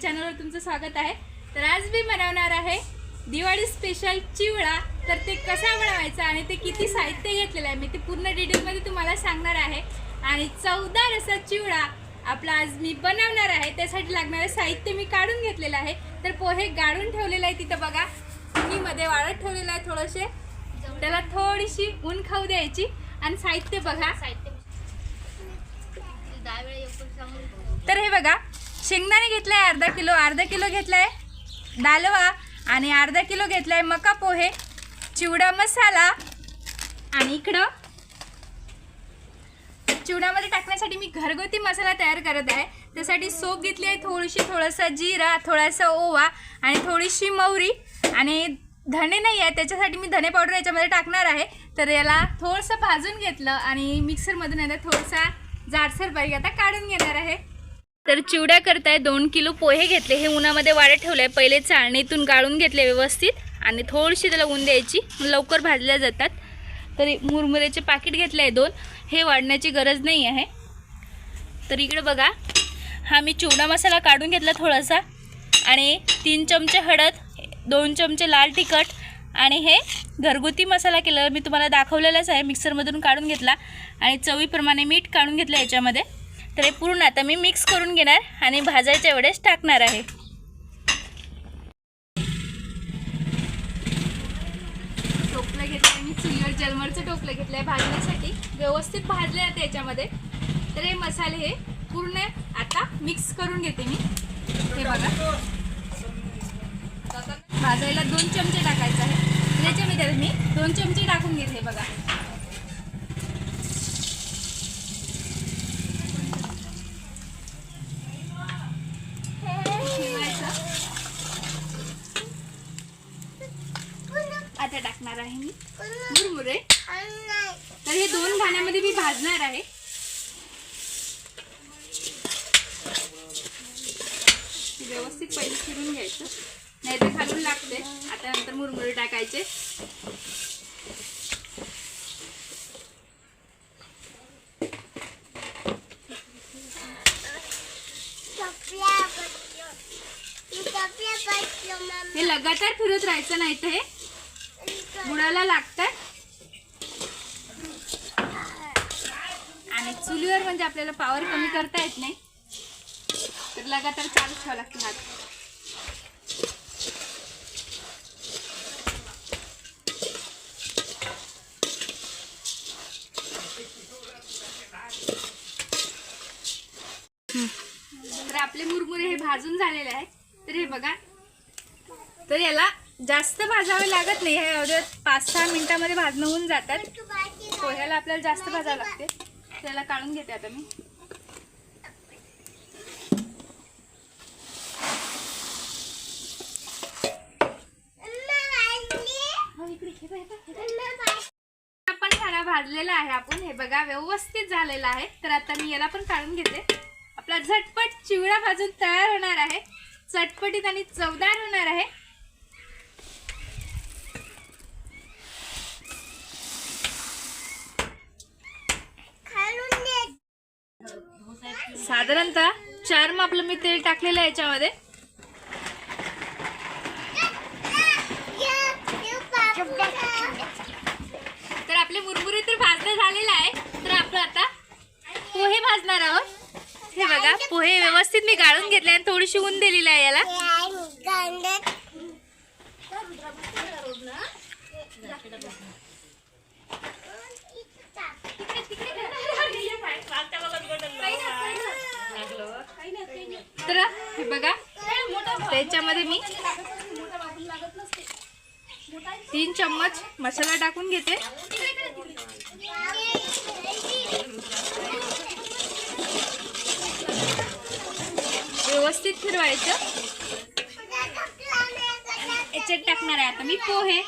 स्वागत आहे. तर आज मी बनवणार आहे दिवाळी स्पेशल चिवडा. तर ते कसा बनवायचा आणि ते किती साहित्य घेतलेलं आहे मी ते पूर्ण डिटेलमध्ये तुम्हाला सांगणार आहे. आणि चवदार असा चिवडा आपला आज मी बनवणार आहे. त्यासाठी लागणारं साहित्य मी काढून घेतलेलं आहे. तर पोहे गाळून ठेवलेलं आहे तिथं बघा. मध्ये वाळत ठेवलेलं आहे थोडेसे. त्याला थोडीशी ऊन खाऊ द्यायची. आणि साहित्य बघा. तर हे बघा. शेंगदाणे घेतलाय अर्धा किलो अर्धा किलो घेतलाय दालवा आणि अर्धा किलो घेतलाय मका पोहे चिवडा मसाला आणि इकडं चिवडामध्ये टाकण्यासाठी मी घरगुती मसाला तयार करत आहे. त्यासाठी सोप घेतली आहे थोडीशी थोडासा जिरा थोडासा ओवा आणि थोडीशी मोहरी आणि धणे नाही आहे त्याच्यासाठी मी धणे पावडर याच्यामध्ये टाकणार आहे. तर याला थोडंसं भाजून घेतलं आणि मिक्सरमधून आता थोडंसा जाडसर पाहिजे आता काढून घेणार आहे. तर चिवड्या करताय दोन किलो पोहे घेतले. हे उन्हामध्ये वाढत ठेवले पहिले चाळणीतून गाळून घेतले व्यवस्थित. आणि थोडीशी त्याला ऊन द्यायची. लवकर भाजल्या जातात. तरी मुरमुऱ्याचे पाकिट घेतले आहे दोन. हे वाढण्याची गरज नाही आहे. तर इकडे बघा. हा मी चिवडा मसाला काढून घेतला थोडासा. आणि तीन चमचे हळद दोन चमचे लाल तिखट आणि हे घरगुती मसाला केलं. मी तुम्हाला दाखवलेलाच आहे. मिक्सरमधून काढून घेतला. आणि चवीप्रमाणे मीठ काढून घेतलं याच्यामध्ये. तर हे पूर्ण आता मी मिक्स करून घेणार आणि भाजायच्या वेळेस टाकणार आहे. टोपलं घेतलं आहे मी चुलीवर जलमरचं टोपलं घेतलं आहे भाजण्यासाठी. व्यवस्थित भाजले आता याच्यामध्ये. तर हे मसाले हे पूर्ण आता मिक्स करून घेते मी. हे बघा. भाजायला दोन चमचे टाकायचे आहे त्याच्यामध्ये मी दोन चमचे टाकून घेते बघा ठेवायचं. आता टाकणार आहे मी. मुरमुरे. तर हे दोन भाण्यामध्ये मी भाजणार आहे. व्यवस्थित पहिले फिरून घ्यायचं. नाही तर घालून लागते. आता नंतर मुरमुरे टाकायचे. हे लगातार फिरत राहायचं नाही तर हे बुडायला लागतात आणि चुलीवर म्हणजे आपल्याला पावर कमी करता येत नाही. तर लगातार चालू ठेवावं लागतं हात. तर आपले मुरमुरे हे भाजून झालेले आहे तर हे बघा. तर याला जास्त भाजावे लागत नाही. हे एवढ्या पाच सहा मिनिटामध्ये भाजणं होऊन जातात. पोह्याला आपल्याला जास्त भाजावं लागते. त्याला काढून घेते आता मी. हो, आपण खाना भाजलेला आहे आपण. हे बघा व्यवस्थित झालेला आहे. तर आता मी याला पण काढून घेते. आपला झटपट चिवडा भाजून तयार होणार आहे. चटपटीत आणि चवदार होणार आहे. साधारणतः चार मापलं मी तेल टाकलेलं आहे याच्यामध्ये. तर आपले मुरमुरे तर भाजणं झालेलं आहे. तर आपण आता पोहे भाजणार आहोत. हे बघा पोहे व्यवस्थित मी गाळून घेतले आणि थोडीशी ऊन दिलेली आहे याला. तर हे बघा त्याच्यामध्ये मी तीन चम्मच मसाला टाकून घेते. व्यवस्थित फिरवायचं. याच्यात टाकणार आहे आता मी पोहे.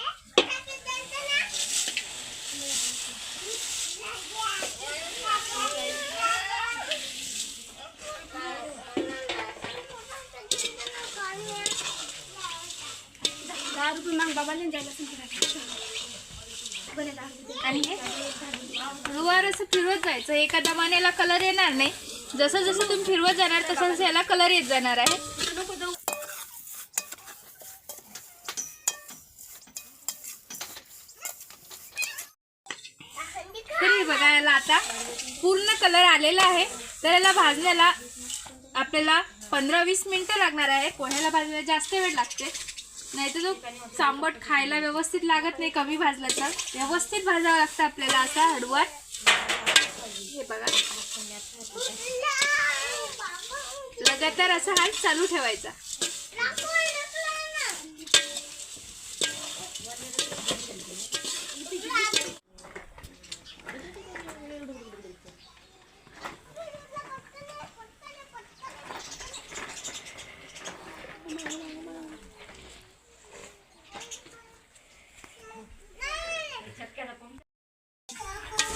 रुवार आणि असं फिरवत जायचं. एका दमाने कलर येणार नाही. जसं जसं तुम्ही फिरवत जाणार तसं जसं याला कलर येत जाणार आहे. तरी बघा याला आता पूर्ण कलर आलेला आहे. तर याला भाजण्याला आपल्याला पंधरा वीस मिनिटं लागणार आहे. पोह्याला भाजायला जास्त वेळ लागते. नाही तर सांबट खायला व्यवस्थित लागत नाही कमी भाजलं तर. व्यवस्थित भाजावं लागतं आपल्याला असा हडवत हे बघा. लगातार असा हात चालू ठेवायचा.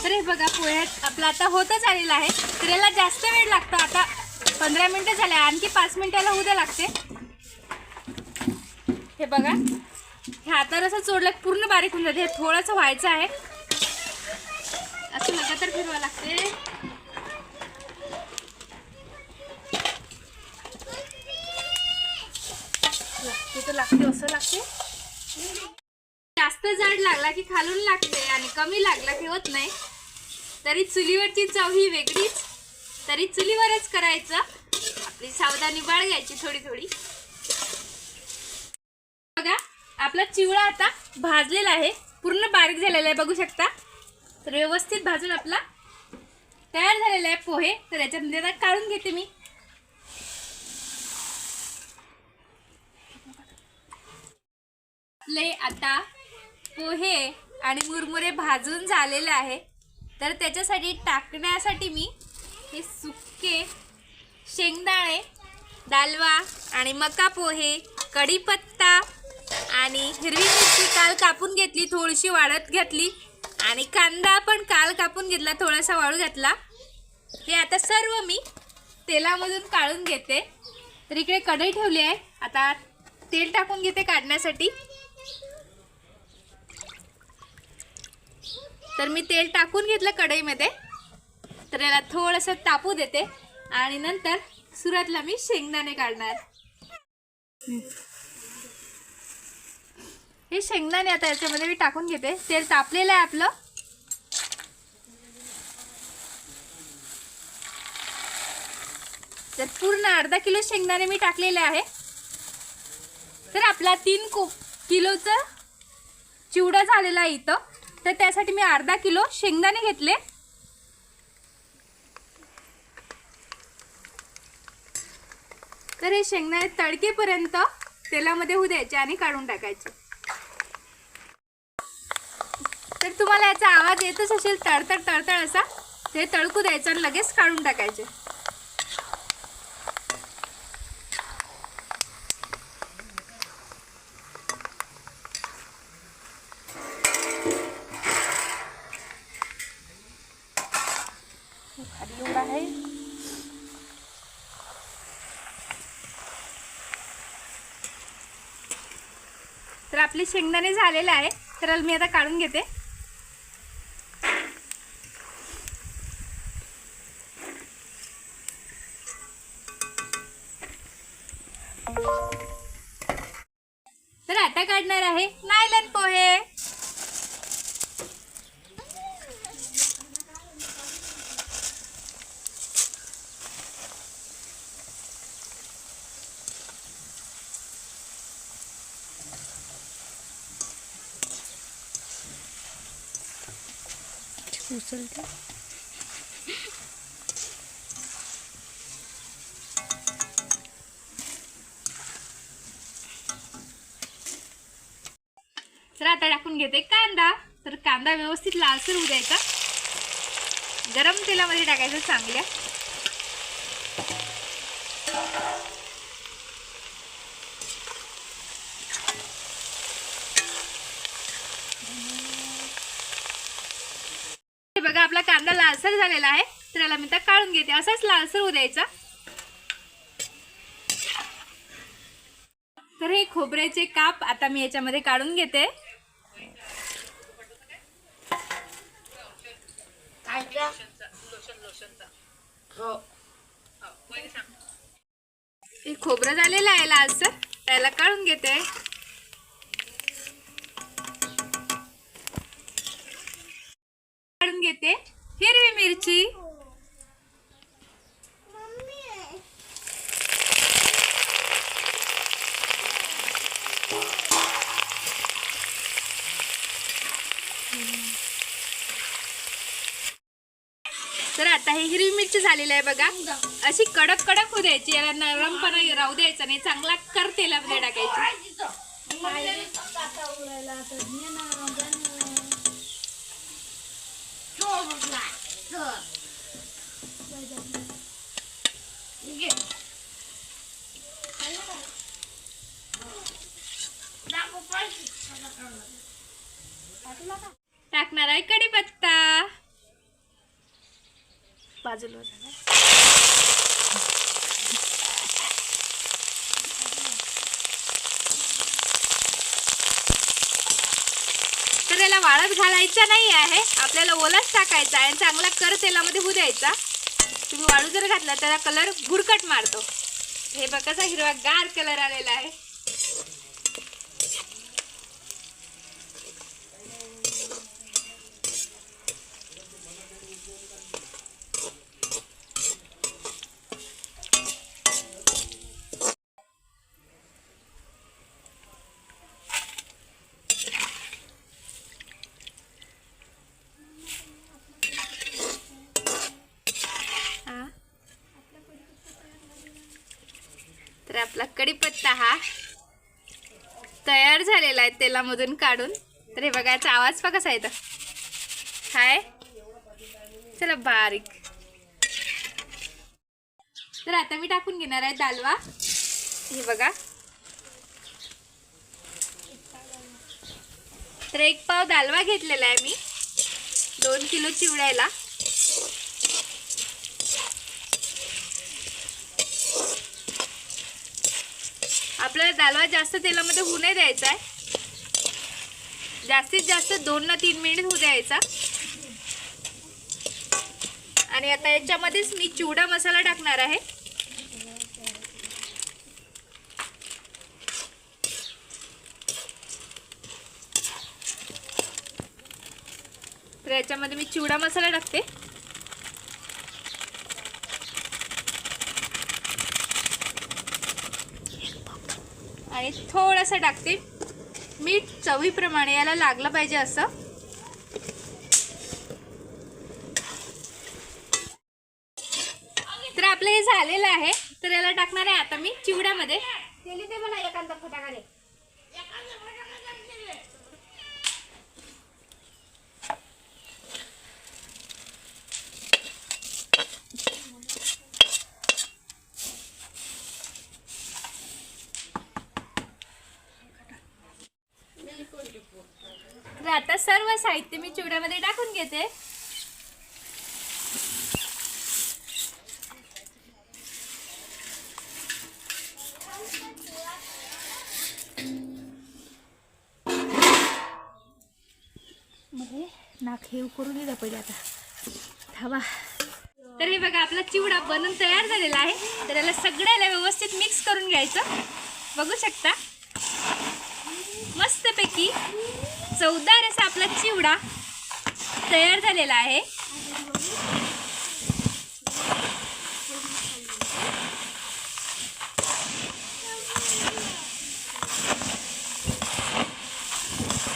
तर हे बघा पोह्यात आपला आता होतच आलेला आहे. तर याला जास्त वेळ लागतो आता. पंधरा मिनटं झाले आणखी पाच मिनिटाला उद्या लागते. हे बघा. हे आता असं चोडलं पूर्ण बारीक होऊन जाते. हे थोडंसं व्हायचं आहे. असं लगातार फिरवा लागते. लागते तर लागते असं लागते. जास्त जाड लागला की खालून लागते आणि कमी लागला की होत नाही. तरी चुलीवरची चव ही वेगळीच. तरी चुलीवरच करायचं. आपली सावधानी बाळगायची थोडी थोडी. बघा आपला चिवळा आता भाजलेला आहे. पूर्ण बारीक झालेला आहे बघू शकता. तर व्यवस्थित भाजून आपला तयार झालेला आहे पोहे. तर याच्यामध्ये आता काढून घेते मी. आपले आता पोहे आणि मुरमुरे भाजून झालेले आहे. तर त्याच्यासाठी टाकण्यासाठी मी हे सुके शेंगदाणे दालवा आणि मका पोहे कढीपत्ता आणि हिरवी मिरची काल कापून घेतली थोडीशी वाढत घेतली आणि कांदा पण काल कापून घेतला थोडासा वाळू घातला. हे आता सर्व मी तेलामधून काढून घेते. तर इकडे कढई ठेवली आहे. आता तेल टाकून घेते काढण्यासाठी. तर मी तेल टाकून घेतलं कढईमध्ये. तर याला थोडंसं तापू देते. आणि नंतर सुरुवातला मी शेंगदाणे काढणार. हे शेंगदाणे आता याच्यामध्ये मी टाकून घेते. तेल तापलेलं आहे आपलं. तर पूर्ण अर्धा किलो शेंगदाणे मी टाकलेले आहे. तर आपला तीन को किलोचं चिवडा झालेला आहे इथं. तर त्यासाठी मी अर्धा किलो शेंगदाणे घेतले. तर हे शेंगदाणे तडकेपर्यंत तेलामध्ये होऊ द्यायचे आणि काढून टाकायचे. तर तुम्हाला याचा आवाज येतच असेल तडतड तडतड असा. ते तडकू द्यायचं आणि लगेच काढून टाकायचे. आपले शेंगदाणे झालेले आहे. तर मी आता काढून घेते. तर आता काढणार आहे नायलन पोहे. उचलते तर आता टाकून घेते कांदा. तर कांदा व्यवस्थित लालसर होऊ द्यायचा. गरम तेलामध्ये टाकायचं चांगल्या हे बघा आपला कांदा लालसर झालेला आहे. तर याला मी आता काढून घेते. असाच लालसर होऊ द्यायचा. तर हे खोबऱ्याचे काप आता मी याच्यामध्ये काढून घेते. हे. खोबरं झालेलं आहे लालसर त्याला काढून घेते. काढून घेते. मिरची? तर आता हे हिरवी मिरची झालेली आहे बघा. अशी कडक कडक होऊ द्यायची याला नरमपणा राहू द्यायचा नाही चांगला कर तेलामध्ये टाकायची. टाकणार आहे कढीपत्ता. बाजूला. तर याला वाळत घालायचा नाही आहे. आपल्याला ओलाच टाकायचा आहे आणि चांगला कर तेलामध्ये होऊ द्यायचा तुम्ही वाळू जर घातला त्याला कलर भुरकट मारतो. हे बघ कसा हिरवा गार कलर आलेला आहे हा तर आपला कढीपत्ता हा तयार झालेला आहे तेलामधून काढून. तर हे बघा याचा आवाज पहा कसा येतो? हाय. चला बारीक. तर आता मी टाकून घेणार आहे दालवा. हे बघा. तर एक पाव दालवा घेतलेला आहे मी. दोन किलो चिवड्याला. आपल्याला दालवा जास्त तेलामध्ये होऊ नाही द्यायचा आहे. जास्तीत जास्त दोन ना तीन मिनिट होऊ द्यायचा. आणि आता याच्यामध्येच मी चिवडा मसाला टाकणार आहे. तर याच्यामध्ये मी चिवडा मसाला टाकते. आणि थोडंसं टाकते मीठ चवीप्रमाणे याला लागलं पाहिजे असं. तर आपलं हे झालेलं आहे. तर याला टाकणार आहे आता मी चिवड्यामध्ये. ते मला एखादा फटाकडे तर आता सर्व साहित्य मी चिवड्यामध्ये टाकून घेते. नाक हे करून द्या पहिले आता. थांबा. तर हे बघा आपला चिवडा बनून तयार झालेला आहे. तर याला सगळ्याला व्यवस्थित मिक्स करून घ्यायचं. बघू शकता. मस्तपैकी चवदार असा आपला चिवडा तयार झालेला आहे.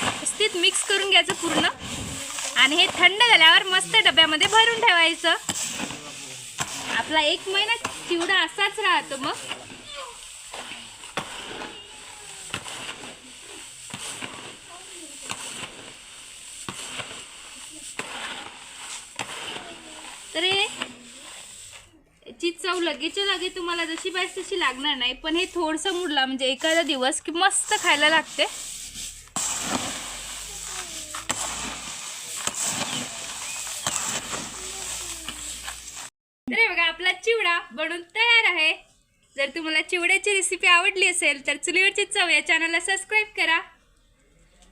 व्यवस्थित मिक्स करून घ्यायचं पूर्ण. आणि हे थंड झाल्यावर मस्त डब्यामध्ये भरून ठेवायचं. आपला एक महिना चिवडा असाच राहतो मग तर हे याची चव लगेच्या लगे तुम्हाला जशी पाहिजे तशी लागणार नाही पण हे थोडंसं मुडला म्हणजे एखादा दिवस की मस्त खायला लागते. तर बघा आपला चिवडा बनून तयार आहे. जर तुम्हाला चिवड्याची रेसिपी आवडली असेल तर चुलीवरची चव या चॅनलला सबस्क्राईब करा.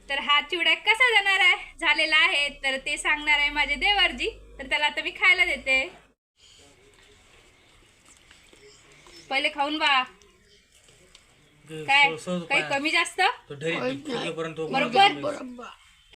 तर हा चिवडा कसा जाणार आहे? झालेला आहे तर ते सांगणार आहे माझे देवरजी. तर त्याला आता मी खायला देते. पहिले खाऊन बा. काय? काही कमी जास्त? तो ढरी पर्यंत बरोबर.